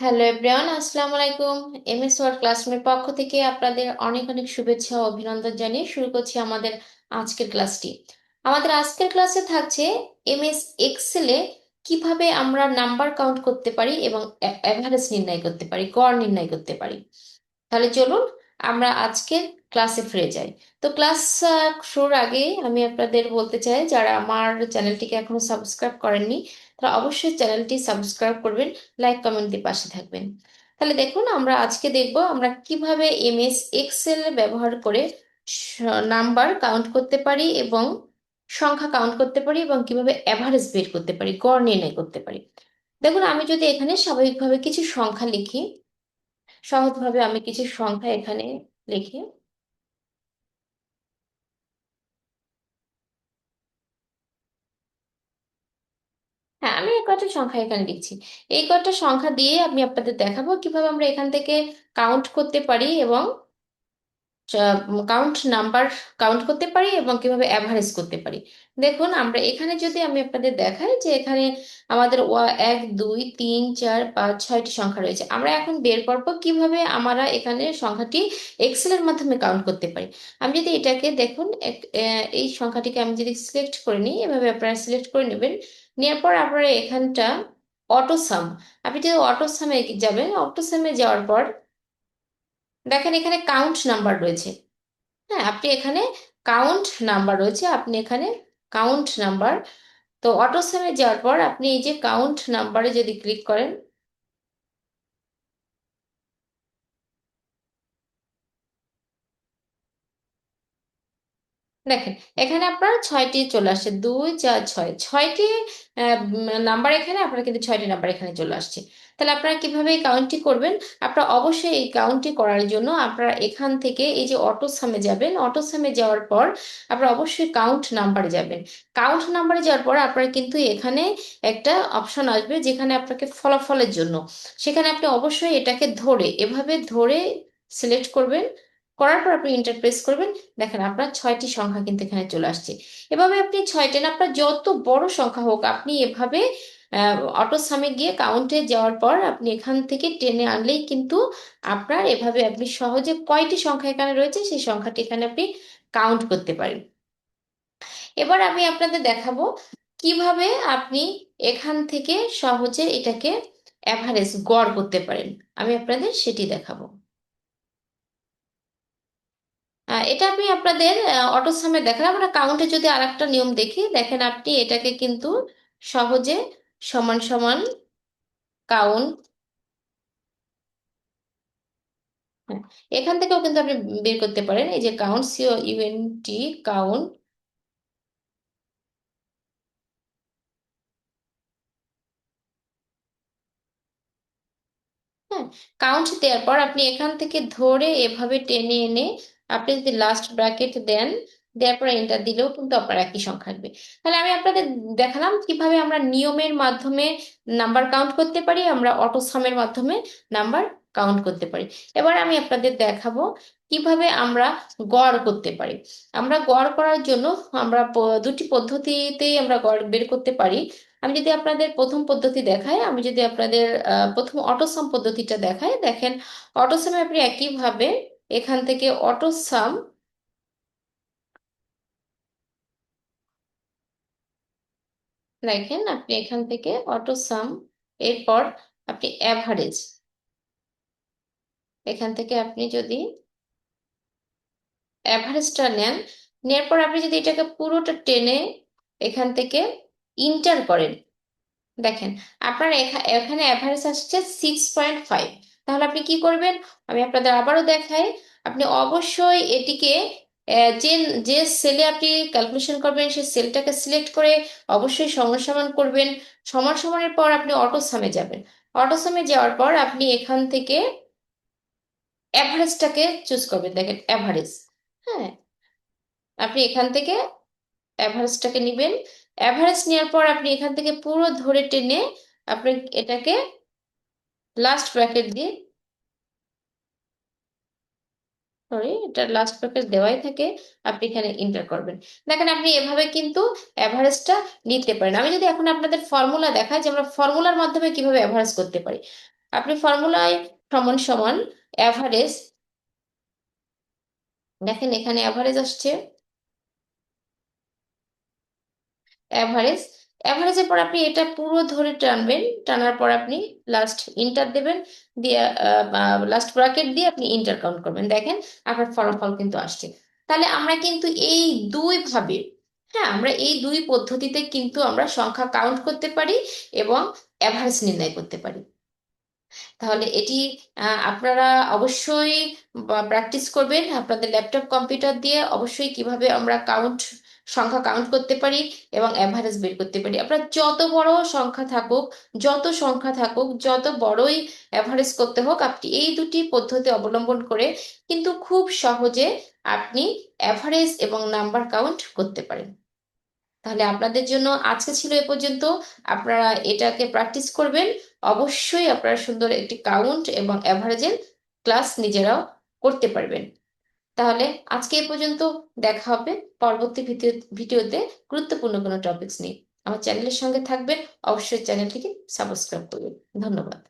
Hello everyone, আসসালামু আলাইকুম। MS word ক্লাসরুমের পক্ষ থেকে আপনাদের অনেক অনেক শুভেচ্ছা ও অভিনন্দন জানিয়ে শুরু করছি আমাদের আজকের ক্লাসটি। আমাদের আজকের ক্লাসে থাকছে এমএস এক্সেলে কীভাবে আমরা নাম্বার কাউন্ট করতে পারি এবং অ্যাভারেজ নির্ণয় করতে পারি, গড় নির্ণয় করতে পারি। তাহলে চলুন আমরা আজকের ক্লাসে ফিরে যাই। তো ক্লাস শুরুর আগে আমি আপনাদের বলতে চাই, যারা আমার চ্যানেলটিকে এখনও সাবস্ক্রাইব করেননি, তারা অবশ্যই চ্যানেলটি সাবস্ক্রাইব করবেন লাইক কমেন্ট দিয়ে পাশে থাকবেন। তাহলে দেখুন, আমরা আজকে দেখব আমরা কীভাবে এমএস এক্সেল ব্যবহার করে নাম্বার কাউন্ট করতে পারি এবং সংখ্যা কাউন্ট করতে পারি এবং কীভাবে অ্যাভারেজ বের করতে পারি, গড় নির্ণয় করতে পারি। দেখুন, আমি যদি এখানে স্বাভাবিকভাবে কিছু সংখ্যা লিখি সহজভাবে আমি কিছু সংখ্যা এখানে লিখি। হ্যাঁ আমি এই কটা সংখ্যা এখানে লিখছি। এই কটা সংখ্যা দিয়ে আমি আপনাদের দেখাবো কীভাবে আমরা এখান থেকে কাউন্ট করতে পারি এবং কাউন্ট নাম্বার কাউন্ট করতে পারি এবং কীভাবে অ্যাভারেজ করতে পারি। দেখুন, আমরা এখানে যদি আমি আপনাদের দেখাই যে এখানে আমাদের এক, দুই, তিন, চার, পাঁচ, ছয়টি সংখ্যা রয়েছে, আমরা এখন বের করব কীভাবে আমরা এখানে সংখ্যাটি এক্সেলের মাধ্যমে কাউন্ট করতে পারি। আমি যদি এটাকে দেখুন এই সংখ্যাটিকে আমি যদি সিলেক্ট করে নিই, এভাবে আপনারা সিলেক্ট করে নেবেন। নেওয়ার পর আপনারা এখানটা অটোসাম আপনি যদি অটোসামে যাবেন অটোসামে যাওয়ার পর দেখেন এখানে কাউন্ট নাম্বার রয়েছে। হ্যাঁ আপনি এখানে কাউন্ট নাম্বার রয়েছে, আপনি এখানে কাউন্ট নাম্বার তো অটোসামে যাওয়ার পর আপনি এই যে কাউন্ট নাম্বারে যদি ক্লিক করেন দেখেন, এখানে আপনার ছয়টি চলে আসছে, দুই, চার, ছয়। ছয়টি নাম্বার এখানে, আপনার কিন্তু ছয়টি নাম্বার এখানে চলে আসছে। তাহলে আপনারা কীভাবে এই কাউন্টটি করবেন? আপনারা অবশ্যই এই কাউন্টটি করার জন্য আপনারা এখান থেকে এই যে অটো সামে যাবেন অটো সামে যাওয়ার পর আপনারা অবশ্যই কাউন্ট নাম্বারে যাবেন। কাউন্ট নাম্বারে যাওয়ার পর আপনার কিন্তু এখানে একটা অপশন আসবে যেখানে আপনাকে ফলাফলের জন্য। সেখানে আপনি অবশ্যই এটাকে ধরে, এভাবে ধরে সিলেক্ট করবেন। করার পর আপনি ইন্টার প্রেস করবেন। দেখেন আপনার ছয়টি সংখ্যা কিন্তু এখানে চলে আসছে। এভাবে আপনি ছয়টেন আপনার যত বড় সংখ্যা হোক, আপনি এভাবে অটো সামে গিয়ে কাউন্টে যাওয়ার পর আপনি এখান থেকে টেনে আনলেই কিন্তু আপনার এভাবে আপনি সহজে কয়টি সংখ্যা এখানে রয়েছে, সেই সংখ্যাটি এখানে আপনি কাউন্ট করতে পারেন। এবার আমি আপনাদের দেখাবো কীভাবে আপনি এখান থেকে সহজে এটাকে অ্যাভারেজ গড় করতে পারেন। আমি আপনাদের সেটি দেখাবো। এটা আমি আপনাদের অটোসামে দেখেন আমরা কাউন্টে যদি আর একটা নিয়ম দেখি, দেখেন আপনি এটাকে কিন্তু সহজে সমান সমান কাউন্ট হ্যাঁ এখান থেকেও কিন্তু আপনি বের করতে পারেন। এই যে count C O U N T count হ্যাঁ কাউন্ট দেওয়ার পর আপনি এখান থেকে ধরে এভাবে টেনে এনে আপনি যদি লাস্ট ব্র্যাকেট দেন, দেওয়ার পরে এন্টার দিলেও কিন্তু আপনার একই সংখ্যা আসবে। তাহলে আমি আপনাদের দেখালাম কীভাবে আমরা নিয়মের মাধ্যমে নাম্বার কাউন্ট করতে পারি, আমরা অটোসামের মাধ্যমে নাম্বার কাউন্ট করতে পারি। এবার আমি আপনাদের দেখাবো কীভাবে আমরা গড় করতে পারি। আমরা গড় করার জন্য আমরা দুটি পদ্ধতিতেই আমরা গড় বের করতে পারি। আমি যদি আপনাদের প্রথম পদ্ধতি দেখাই, আমি যদি আপনাদের প্রথম অটোসাম পদ্ধতিটা দেখাই, দেখেন অটোসামে আপনি একইভাবে এখান থেকে অটোসাম দেখেন আপনি এখান থেকে অটোসাম এরপর আপনি অ্যাভারেজ এখান থেকে আপনি যদি অ্যাভারেজটা নেন নেওয়ার পর আপনি যদি এটাকে পুরোটা টেনে এখান থেকে ইন্টার করেন, দেখেন আপনার এখানে অ্যাভারেজ আসছে সিক্স পয়েন্ট ফাইভ তাহলে আপনি কি করবেন? আমি আপনাদের আবারও দেখাই। আপনি অবশ্যই এটিকে যে যে সেলে আপনি ক্যালকুলেশন করবেন, সেই সেলটাকে সিলেক্ট করে অবশ্যই সমান করবেন। সমান সমানের পর আপনি অটো সামে যাবেন। অটো সামে যাওয়ার পর আপনি এখান থেকে অ্যাভারেজটাকে চুজ করবেন। দেখেন অ্যাভারেজ হ্যাঁ? আপনি এখান থেকে অ্যাভারেজটাকে নেবেন। অ্যাভারেজ নেওয়ার পর আপনি এখান থেকে পুরো ধরে টেনে আপনি এটাকে লাস্ট ব্র্যাকেট দিয়ে সরি এটা লাস্ট ব্র্যাকেট দেওয়াই থাকে, আপনি এখানে ইন্টার করবেন। দেখেন আপনি এভাবে কিন্তু অ্যাভারেজটা নিতে পারেন। আমি যদি এখন আপনাদের ফর্মুলা দেখাই যে আমরা ফর্মুলার মাধ্যমে কীভাবে অ্যাভারেজ করতে পারি। আপনি ফর্মুলায় সমান সমান অ্যাভারেজ দেখেন এখানে অ্যাভারেজ আসছে। অ্যাভারেজ অ্যাভারেজের পর আপনি এটা পুরো ধরে টানবেন। টানার পর আপনি লাস্ট ইন্টার দেবেন। দিয়ে লাস্ট ব্র্যাকেট দিয়ে আপনি ইন্টার কাউন্ট করবেন। দেখেন আপনার ফলাফল কিন্তু আসছে। তাহলে আমরা কিন্তু এই দুই ভাবে হ্যাঁ আমরা এই দুই পদ্ধতিতে কিন্তু আমরা সংখ্যা কাউন্ট করতে পারি এবং অ্যাভারেজ নির্ণয় করতে পারি। তাহলে এটি আপনারা অবশ্যই প্র্যাকটিস করবেন। আপনাদের ল্যাপটপ কম্পিউটার দিয়ে অবশ্যই কীভাবে আমরা কাউন্ট সংখ্যা কাউন্ট করতে পারি এবং অ্যাভারেজ বের করতে পারি। আপনার যত বড় সংখ্যা থাকুক, যত সংখ্যা থাকুক, যত বড়ই অ্যাভারেজ করতে হোক, আপনি এই দুটি পদ্ধতি অবলম্বন করে কিন্তু খুব সহজে আপনি অ্যাভারেজ এবং নাম্বার কাউন্ট করতে পারেন। তাহলে আপনাদের জন্য আজকে ছিল এ পর্যন্ত। আপনারা এটাকে প্র্যাকটিস করবেন। অবশ্যই আপনারা সুন্দর একটি কাউন্ট এবং অ্যাভারেজের ক্লাস নিজেরাও করতে পারবেন। তাহলে আজকে এ পর্যন্ত দেখা হবে পরবর্তী ভিডিও, ভিডিওতে গুরুত্বপূর্ণ কোনো টপিকস নিয়ে। আমার চ্যানেলের সঙ্গে থাকবেন, অবশ্যই চ্যানেলটিকে সাবস্ক্রাইব করবেন। ধন্যবাদ।